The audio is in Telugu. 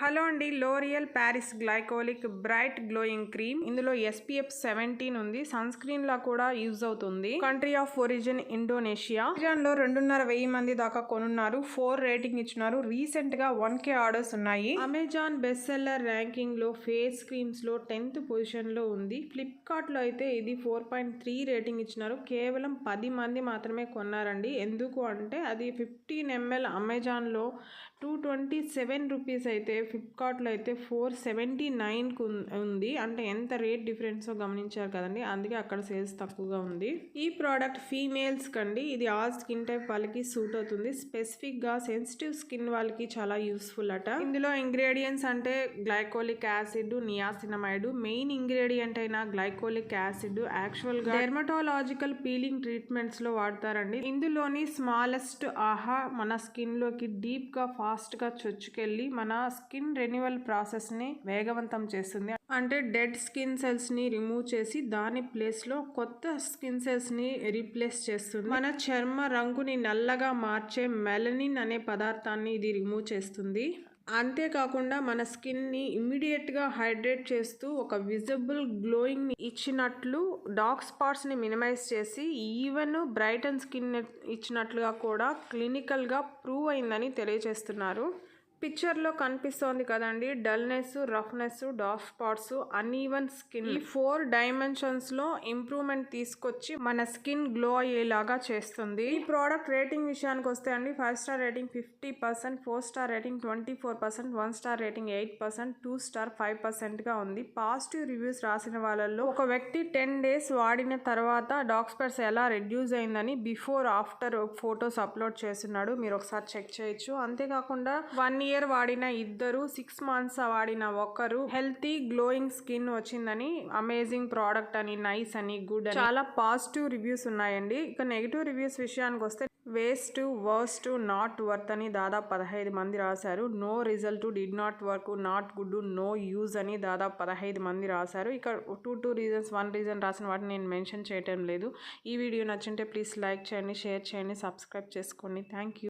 హలో అండి L'Oreal Paris glycolic bright glowing cream ఇందులో ఎస్పీఎఫ్ సెవెంటీన్ ఉంది. సన్ స్క్రీన్ లా కూడా యూజ్ అవుతుంది. కంట్రీ ఆఫ్ ఒరిజిన్ ఇండోనేషియా లో రెండున్నర వెయ్యి మంది దాకా కొనున్నారు. ఫోర్ రేటింగ్ ఇచ్చినారు. రీసెంట్గా వన్ కే ఆర్డర్స్ ఉన్నాయి. అమెజాన్ బెస్ట్ సెల్లర్ ర్యాంకింగ్లో ఫేస్ క్రీమ్స్లో టెన్త్ పొజిషన్లో ఉంది. ఫ్లిప్కార్ట్లో అయితే ఇది ఫోర్ పాయింట్ త్రీ రేటింగ్ ఇచ్చినారు. కేవలం పది మంది మాత్రమే కొన్నారండి. ఎందుకు అంటే అది ఫిఫ్టీన్ ఎంఎల్ అమెజాన్లో టూ ట్వంటీ సెవెన్ రూపీస్ అయితే ఫ్లిప్కార్ట్లో అయితే ఫోర్ సెవెంటీ నైన్కు ఉంది. అంటే ఎంత రేట్ డిఫరెన్సో గమనించారు కదండి? అందుకే అక్కడ సేల్స్ తక్కువగా ఉంది. ఈ ప్రోడక్ట్ ఫీమేల్స్ కండి. ఇది ఆల్ స్కిన్ టైప్ వాళ్ళకి సూట్ అవుతుంది. స్పెసిఫిక్గా సెన్సిటివ్ స్కిన్ వాళ్ళకి చాలా యూస్ఫుల్ అట. ఇందులో ఇంగ్రీడియంట్స్ అంటే glycolic acid niacinamide main ingredient అయిన గ్లైకోలిక్ యాసిడ్ యాక్చువల్గా డెర్మటాలజికల్ పీలింగ్ ట్రీట్మెంట్స్లో వాడతారండి. ఇందులోని స్మాలెస్ట్ ఆహా మన స్కిన్లోకి డీప్గా ఫాస్ట్గా చొచ్చుకెళ్ళి మన స్కిన్ రెన్యువల్ ప్రాసెస్ని వేగవంతం చేస్తుంది. అంటే డెడ్ స్కిన్ సెల్స్ని రిమూవ్ చేసి దాని ప్లేస్లో కొత్త స్కిన్ సెల్స్ని రీప్లేస్ చేస్తుంది. మన చర్మ రంగుని నల్లగా మార్చే మెలనిన్ అనే పదార్థాన్ని ఇది రిమూవ్ చేస్తుంది. అంతేకాకుండా మన స్కిన్ని ఇమ్మీడియట్గా హైడ్రేట్ చేస్తూ ఒక విజిబుల్ గ్లోయింగ్ ఇచ్చినట్లు డార్క్ స్పాట్స్ని మినిమైజ్ చేసి ఈవెన్ బ్రైటన్ స్కిన్ ఇచ్చినట్లుగా కూడా క్లినికల్గా ప్రూవ్ అయిందని తెలియజేస్తున్నారు. పిక్చర్లో కనిపిస్తోంది కదండి. Dullness roughness dark spots uneven skin ఈ ఫోర్ డైమెన్షన్స్లో ఇంప్రూవ్మెంట్ తీసుకొచ్చి మన స్కిన్ గ్లో అయ్యేలాగా చేస్తుంది. ఈ ప్రోడక్ట్ రేటింగ్ విషయానికి వస్తే అండి five star rating fifty percent four star rating twenty four percent one star rating eight percent two star five పర్సెంట్గా ఉంది. పాజిటివ్ రివ్యూస్ రాసిన వాళ్ళల్లో ఒక వ్యక్తి టెన్ డేస్ వాడిన తర్వాత డాక్ స్పాట్స్ ఎలా రెడ్యూస్ అయిందని బిఫోర్ ఆఫ్టర్ ఫొటోస్ అప్లోడ్ చేస్తున్నాడు. మీరు ఒకసారి చెక్ చేయొచ్చు. అంతేకాకుండా వన్ ఇయర్ వాడిన ఇద్దరు సిక్స్ మంత్స్ వాడిన ఒకరు. హెల్తీ గ్లోయింగ్ స్కిన్ వచ్చిందని అమేజింగ్ ప్రోడక్ట్ అని నైస్ అని గుడ్ అని. చాలా పాజిటివ్ రివ్యూస్ ఉన్నాయండి. ఇక నెగిటివ్ రివ్యూస్ విషయానికి వస్తే వేస్ట్ వర్స్ట్ నాట్ వర్త్ అని దాదాపు పదహైదు మంది రాశారు. No result did not work not good no use అని దాదాపు పదహైదు మంది రాశారు. ఇక two two reasons one reason రాసిన వాటిని నేను మెన్షన్ చేయటం లేదు. ఈ వీడియో నచ్చింటే ప్లీజ్ లైక్ చేయండి షేర్ చేయండి సబ్స్క్రైబ్ చేసుకోండి. Thank you